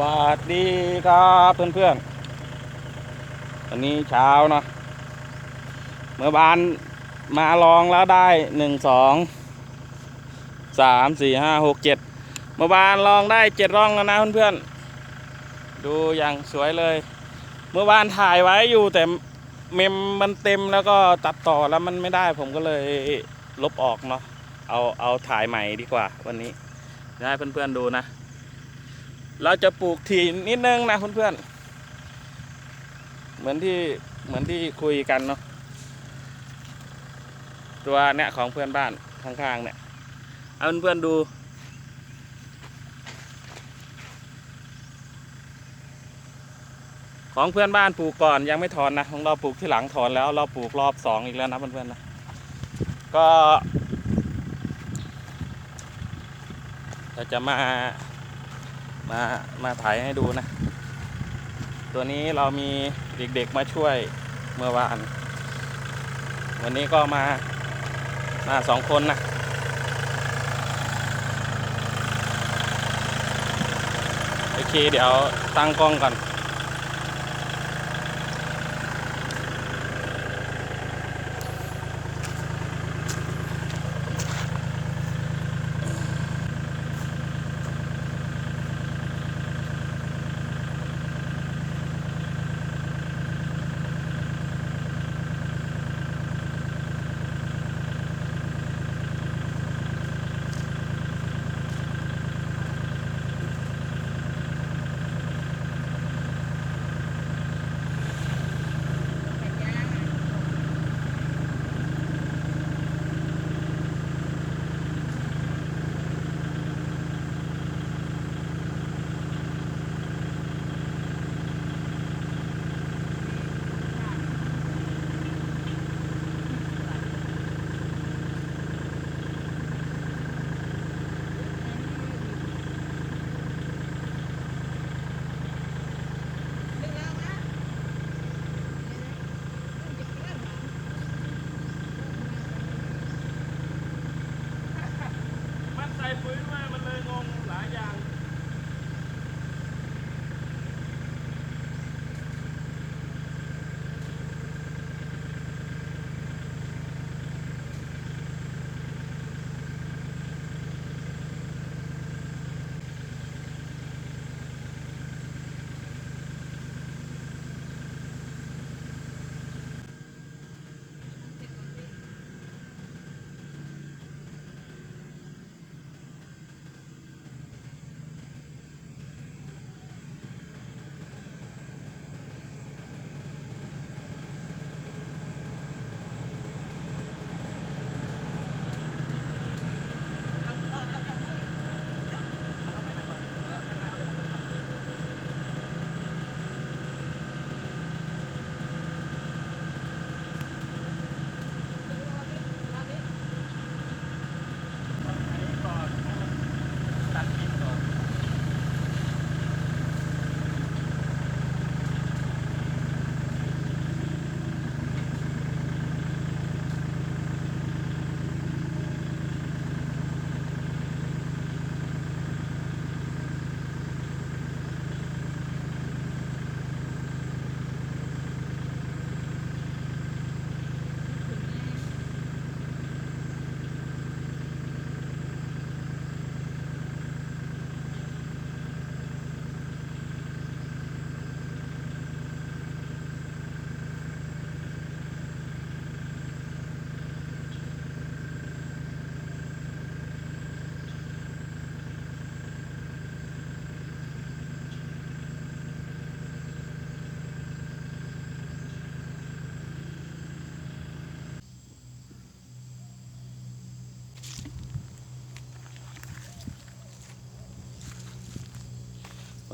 สวัสดีครับเพื่อนๆวันนี้เช้าเนาะเมื่อวานมาลองแล้วได้หนึ่งสองสามสี่ห้าหกเจ็ดเมื่อวานลองได้เจ็ดร่องแล้วนะเพื่อนๆดูอย่างสวยเลย เมื่อวานถ่ายไว้อยู่แต่เมมมันเต็มแล้วก็ตัดต่อแล้วมันไม่ได้ผมก็เลยลบออกเนาะเอาเอาถ่ายใหม่ดีกว่าวันนี้เดี๋ยวให้เพื่อนๆดูนะ เราจะปลูกถี่นิดนึงนะเพื่อนๆเหมือนที่เหมือนที่คุยกันเนาะตัวเนี่ยของเพื่อนบ้านข้างๆเนี่ยเอาเพื่อนๆดู ของเพื่อนบ้านปลูกก่อนยังไม่ถอนนะของเราปลูกที่หลังถอนแล้วเราปลูกรอบสองอีกแล้วนะเพื่อนๆนะก็เราจะมา มามาถ่ายให้ดูนะ ตัวนี้เรามีเด็กๆมาช่วยเมื่อวาน วันนี้ก็มามาสองคนนะโอเคเดี๋ยวตั้งกล้องก่อนมัน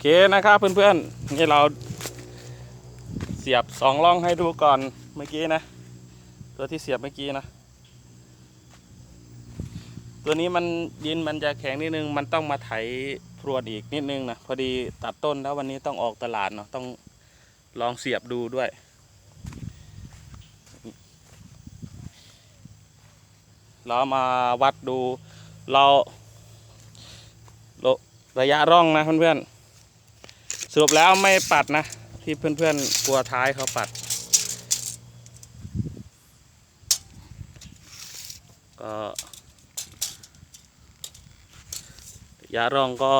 เคนะครับเพื่อนๆนี่เราเสียบสองร่องให้ดูก่อนเมื่อกี้นะ ตัวที่เสียบเมื่อกี้นะ ตัวนี้มันดินมันจะแข็งนิดนึง มันต้องมาไถพรวนอีกนิดนึงนะ พอดีตัดต้นแล้ววันนี้ต้องออกตลาดเนาะต้องลองเสียบดูด้วยเรามาวัดดูเราระยะร่องนะเพื่อนๆ สรุปแล้วไม่ปัดนะ ที่เพื่อนๆกลัวท้ายเขาปัด ก็ยาร่องก็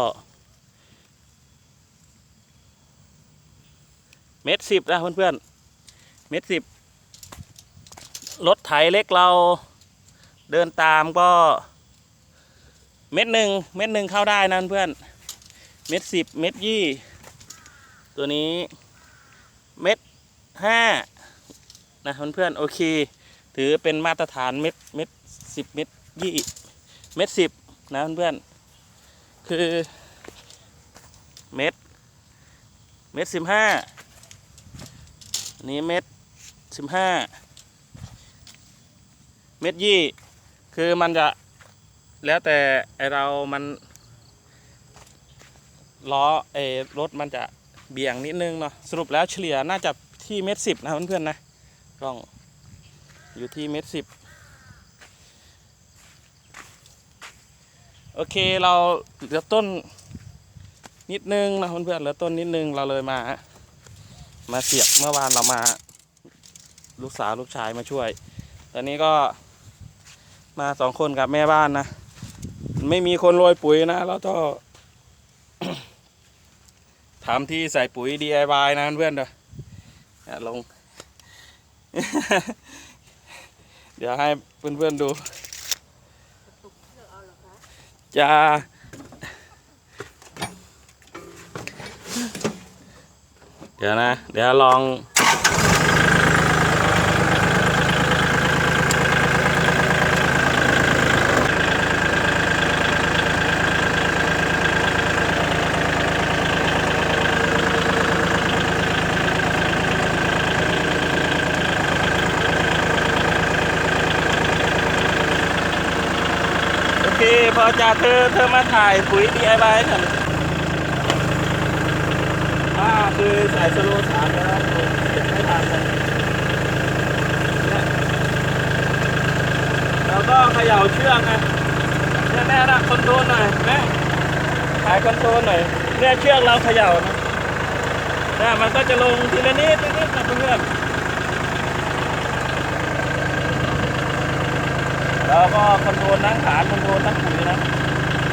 เม็ดสิบนะเพื่อนๆ เม็ดสิบรถไถเล็กเราเดินตามก็ เม็ดหนึ่งเม็ดหนึ่งเข้าได้นะเพื่อน เม็ดสิบเม็ดยี่ ตัวนี้เม็ดห้านะเพื่อนๆโอเค ถือเป็นมาตรฐานเม็ดเม็ดสิบเม็ดยี่เม็ดสิบนะเพื่อนๆคือเม็ดเม็ดสิบห้านี้เม็ดสิบห้าเม็ดยี่คือมันจะแล้วแต่ไอเรามันล้อไอรถมันจะ เบี่ยงนิดนึงเนาะสรุปแล้วเฉลี่ยน่าจะที่เมตรสิบนะเพื่อนๆนะร่องอยู่ที่เมตรสิบโอเคเราเหลือต้นนิดนึงนะเพื่อนๆเหลือต้นนิดนึงเราเลยมา มาเสียบเมื่อวานเรามา ลูกสาวลูกชายมาช่วย ตอนนี้ก็มาสองคนกับแม่บ้านนะ ไม่มีคนโรยปุ๋ยนะ แล้วก็ ทำที่ใส่ปุ๋ย DIY นะเพื่อนเด้ออะลง เดี๋ยวให้เพื่อนๆดูจะเดี๋ยวนะ เดี๋ยวลอง จะเธอเธอมาถ่ายปุ๋ย DIY กันอ่าคือใส่สโลว์สามแล้วผมเก็บไม่ทันเลยแล้วก็เขย่าเชือกไงเนี่ยแน่นะคอนโทรลหน่อยแม่ถ่ายคอนโทรลหน่อยเนี่ยเชือกเราเขย่านะเนี่ยมันก็จะลงทีละนิดนิดนะเพื่อน แล้วก็คอนโทรลทั้งฐานคอนโทรลทั้งปุ๋ยนะ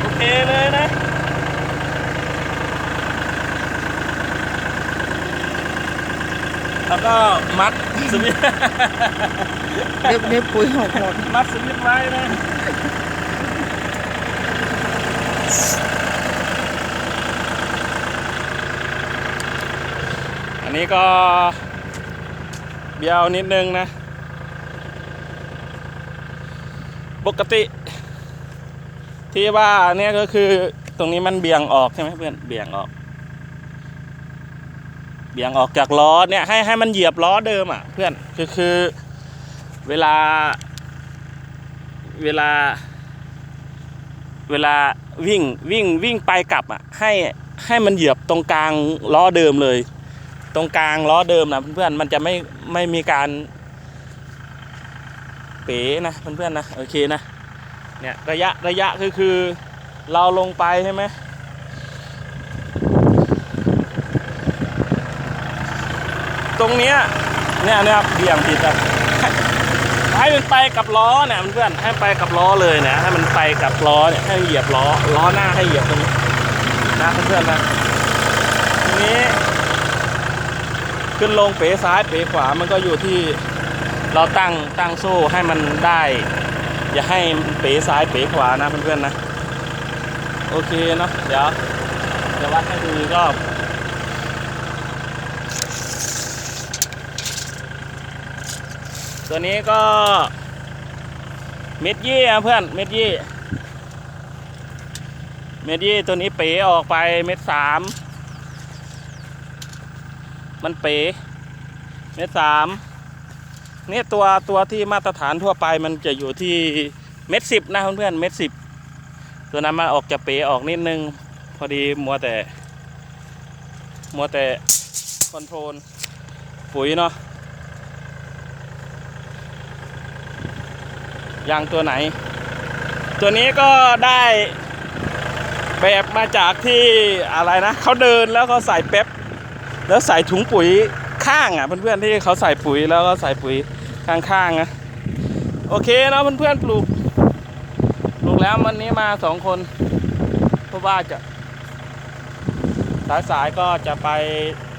โอเคเลยนะแล้วก็มัดสวิตช์เดี๋ยวเดี๋ยวปุ๋ยหกหมดมัดสวิตช์ไว้นะ อันนี้ก็เบี้ยวนิดนึงนะ ปกติ ที่ว่าเนี่ยก็คือตรงนี้มันเบี่ยงออกใช่ไหมเพื่อนเบี่ยงออก เบี่ยงออกจากล้อเนี่ยให้ให้มันเหยียบล้อเดิมอะ เพื่อนคือคือเวลา เวลา เวลาวิ่งวิ่งวิ่งไปกลับอะ ให้ให้มันเหยียบตรงกลางล้อเดิมเลย ตรงกลางล้อเดิมนะเพื่อนๆมันจะไม่ไม่มีการ เป๋นะเพื่อนๆนะโอเคนะเนี่ยระยะระยะคือคือเราลงไปใช่ไหมตรงเนี้ยเนี่ยเนี่ยเบี่ยงผิดอะให้มันไปกับล้อเนี่ยเพื่อนให้ไปกับล้อเลยนี่ยให้มันไปกับล้อเนี่ยให้เหยียบล้อล้อหน้าให้เหยียบตรงนี้นะเพื่อนๆนะทีนี้ ขึ้นลงเป๋ซ้ายเป๋ขวามันก็อยู่ที่ เราตั้งตั้งโซ่ให้มันได้ อย่าให้เป๋ซ้ายเป๋ขวานะเพื่อนๆนะ โอเคเนาะเดี๋ยวจะวัดให้ดูอีกรอบตัวนี้ก็เม็ดยี่อะเพื่อนเม็ดยี่เม็ดยี่ตัวนี้เป๋ออกไปเม็ดสามมันเป๋เม็ดสาม นี่ยตัวตัวที่มาตรฐานทั่วไปมันจะอยู่ที่เม็ดสิบนะเพื่อนๆเม็ดสิบตัวนั้นมาออกจะเป๋ออกนิดนึง พอดีมัวแต่ มัวแต่คอนโทรลปุ๋ยเนาะยางตัวไหน ตัวนี้ก็ได้แบบมาจากที่อะไรนะเขาเดินแล้วเขาใส่เป๊ปแล้วใส่ถุงปุ๋ย ข้างอะเพื่อนๆที่เขาใส่ปุ๋ยแล้วก็ใส่ปุ๋ยข้างๆนะโอเคเนาะเพื่อนๆปลูกปลูกแล้ววันนี้มาสองคนเพราะว่าจะสายๆก็จะไป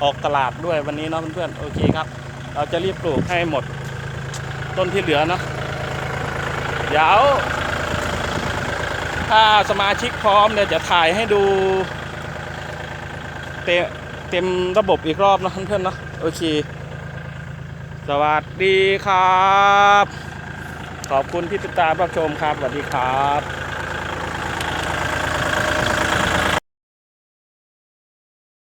ออกตลาดด้วยวันนี้เนาะเพื่อนๆโอเคครับ เราจะรีบปลูกให้หมดต้นที่เหลือเนาะเดี๋ยวถ้าสมาชิกพร้อมเนี่ยจะถ่ายให้ดู เต็มเต็มระบบอีกรอบเนอะเพื่อนๆเนาะ อเค สวัสดีครับ ขอบคุณที่ติดตามรับชมครับ สวัสดีครับ